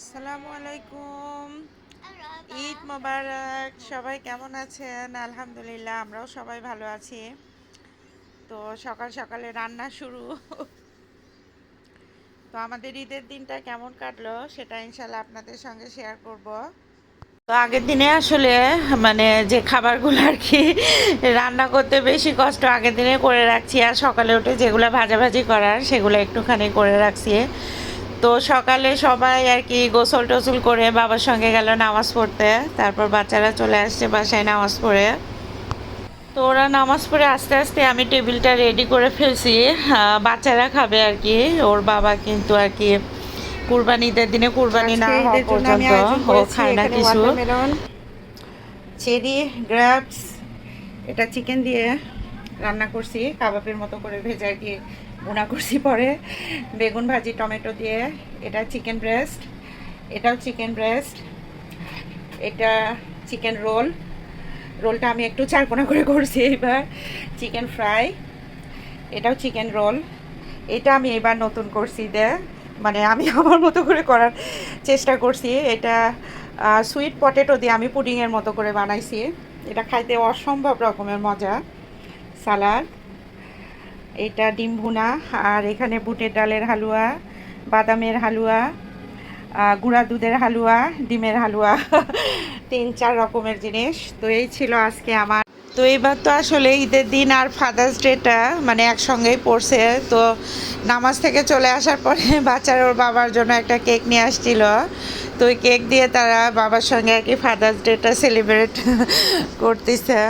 আসসালামু আলাইকুম। ঈদ মোবারক। সবাই কেমন আছেন? আলহামদুলিল্লাহ আমরাও সবাই ভালো আছি। তো সকাল সকালে রান্না শুরু। তো আমাদের ঈদের দিনটা কেমন কাটলো সেটা ইনশাল্লাহ আপনাদের সঙ্গে শেয়ার করব। তো আগের দিনে আসলে মানে যে খাবারগুলো আর কি রান্না করতে বেশি কষ্ট আগের দিনে করে রাখছি আর সকালে উঠে যেগুলো ভাজাভাজি করার সেগুলো একটুখানি করে রাখছি। তো সকালে সবাই আর কি গোসল টোসল করে বাবার সঙ্গে গেল নামাজ পড়তে। তারপর বাচ্চারা চলে আসছে বাসায় নামাজ পড়ে। তো ওরা নামাজ পড়ে আস্তে আস্তে আমি টেবিলটা রেডি করে ফেলছি। বাচ্চারা খাবে আর কি। ওর বাবা কিন্তু আর কি কুরবানি ঈদের দিনে কুরবানি না হওয়া পর্যন্ত ও খায় না কিছু। চেরি গ্রাপস এটা চিকেন দিয়ে রান্না করছি কাবাবের মতো করে ভেজে আর কি বোনা করছি পরে। বেগুন ভাজি, টমেটো দিয়ে। এটা চিকেন ব্রেস্ট। এটাও চিকেন ব্রেস্ট। এটা চিকেন রোল। রোলটা আমি একটু চারকোনা করে করছি এবার চিকেন ফ্রাই। এটাও চিকেন রোল। এটা আমি এবার নতুন করছি দে। মানে আমি আমার মতো করে করার চেষ্টা করছি। এটা সুইট পটেটো দিয়ে আমি পুডিংয়ের মতো করে বানাইছি। এটা খাইতে অসম্ভব রকমের মজা। সালাদ। এটা ডিম ভুনা, আর এখানে বুটের ডালের হালুয়া, বাদামের হালুয়া গুঁড়া দুধের হালুয়া, ডিমের হালুয়া, তিন, চার রকমের জিনিস। তো এই ছিল আজকে আমার। তো এবার তো আসলে ঈদের দিন আর ফাদার্স ডেটা মানে একসঙ্গেই পড়ছে। তো নামাজ থেকে চলে আসার পরে বাচ্চার ওর বাবার জন্য একটা কেক নিয়ে আসছিল। তো ওই কেক দিয়ে তারা বাবার সঙ্গে আর কি ফাদার্স ডেটা সেলিব্রেট করতেছে।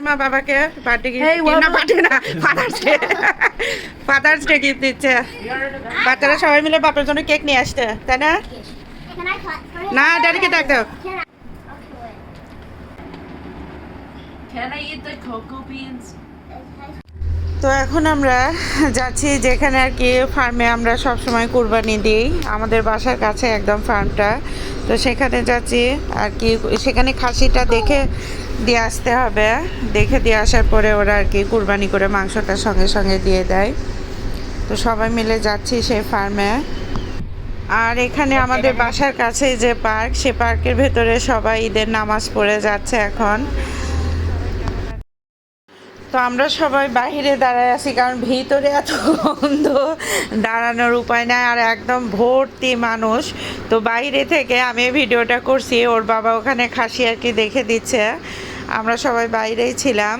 মা বাবাকে বার্থডে গিফট না বার্থডে না father's day father's day gift দিচ্ছে বাচ্চারা সবাই মিলে বাপের জন্য কেক নিয়ে আসতে তাই না? না ড্যাডিকে ডাক দাও. Can I eat the cocoa beans? তো এখন আমরা যাচ্ছি যেখানে আর কি ফার্মে আমরা সব সময় কুরবানি দিই। আমাদের বাসার কাছে একদম ফার্মটা তো সেখানে যাচ্ছি আর কি, সেখানে খাসিটা দেখে দিয়ে আসতে হবে। দেখে দিয়ে আসার পরে ওরা আর কি কুরবানি করে মাংসটা সঙ্গে সঙ্গে দিয়ে দেয়। তো সবাই মিলে যাচ্ছি সেই ফার্মে আর এখানে আমাদের বাসার কাছে যে পার্ক, সে পার্কের ভেতরে সবাই ঈদের নামাজ পড়ে যাচ্ছে এখন। তো আমরা সবাই বাইরে দাঁড়ায় আছি, কারণ ভিতরে এত গন্ধ, দাঁড়ানোর উপায় নাই, আর একদম ভর্তি মানুষ। তো বাইরে থেকে আমি ভিডিওটা করছি, ওর বাবা ওখানে খাসি আর কি দেখে দিচ্ছে। আমরা সবাই বাইরেই ছিলাম।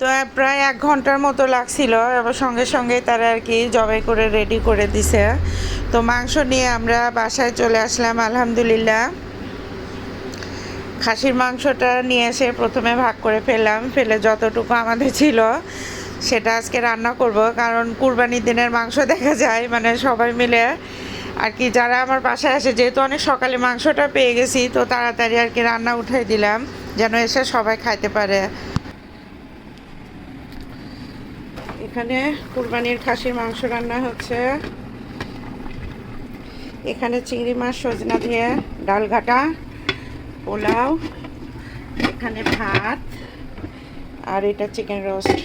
তো প্রায় এক ঘণ্টার মতো লাগছিল এবার সঙ্গে সঙ্গে তারা আর কি জবাই করে রেডি করে দিছে। তো মাংস নিয়ে আমরা বাসায় চলে আসলাম, আলহামদুলিল্লাহ। খাসির মাংসটা নিয়ে এসে প্রথমে ভাগ করে ফেললাম, ফেলে যতটুকু আমাদের ছিল সেটা আজকে রান্না করব। কারণ কুরবানির দিনের মাংস দেখা যায় মানে সবাই মিলে আর কি যারা আমার বাসায় আসে, যেহেতু অনেক সকালে মাংসটা পেয়ে গেছি, তো তাড়াতাড়ি আর কি রান্না উঠাই দিলাম, যেন এসে সবাই খাইতে পারে। এখানে কুরবানির খাসির মাংস রান্না হচ্ছে। এখানে চিংড়ি মাছ, সজনা দিয়ে ডাল ঘাটা। পোলাও এখানে ভাত আর এটা চিকেন রোস্ট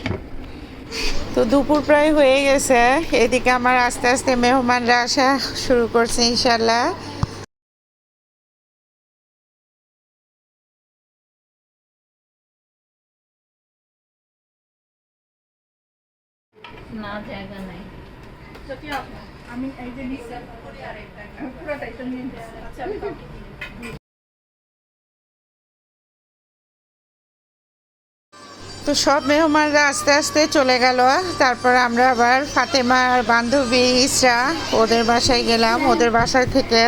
তো দুপুর প্রায় হয়ে গেছে। এদিকে আমার আস্তে আস্তে মেহমানরা আসা শুরু করছে ইনশাল্লাহ না জায়গা নাই। আমি এই যে নিচ্ছি পুরোটাই তো নিয়ে আচ্ছা আমি তো সব মেহমানরা আস্তে আস্তে চলে গেল। তারপর আমরা আবার ফাতেমার বান্ধবী ইসরা ওদের বাসায় গেলাম। ওদের বাসায় থেকে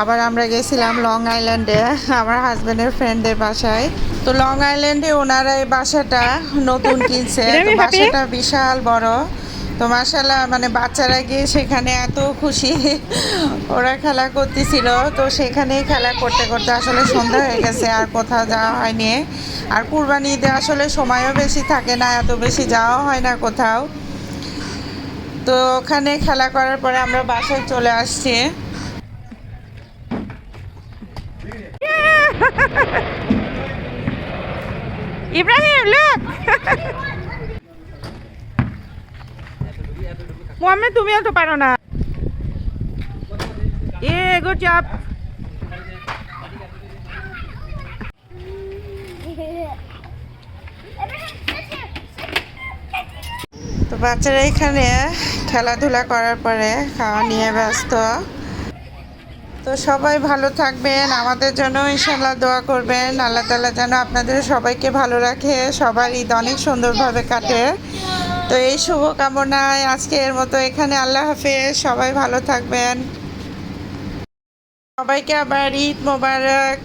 আবার আমরা গেছিলাম লং আইল্যান্ডে আমার হাজব্যান্ডের ফ্রেন্ডের বাসায়। তো লং আইল্যান্ডে ওনারা এই বাসাটা নতুন কিনছে। বাসাটা বিশাল বড়। তো মাসাল্লাহ মানে বাচ্চারা গিয়ে সেখানে এত খুশি। ওরা খেলা করতেছিল। তো সেখানেই খেলা করতে করতে আসলে সন্ধ্যা হয়ে গেছে আর কোথাও যাওয়া হয়নি। আর কুরবানি ঈদে আসলে সময়ও বেশি থাকে না, এত বেশি যাওয়া হয় না কোথাও। তো ওখানে খেলা করার পরে আমরা বাসায় চলে আসছি। ইব্রাহিম লুক মোহাম্মদ, তুমিও তো পারো না। এ গুড জব তো বাচ্চারা এখানে খেলাধুলা করার পরে খাওয়া নিয়ে ব্যস্ত। তো সবাই ভালো থাকবেন, আমাদের জন্য ইনশাল্লাহ দোয়া করবেন। আল্লাহ তালা যেন আপনাদের সবাইকে ভালো রাখে, সবার ঈদ অনেক সুন্দরভাবে কাটে। তো এই শুভকামনায় আজকের মতো এখানে আল্লাহ হাফেজ, সবাই ভালো থাকবেন। সবাইকে আবার ঈদ মোবারক।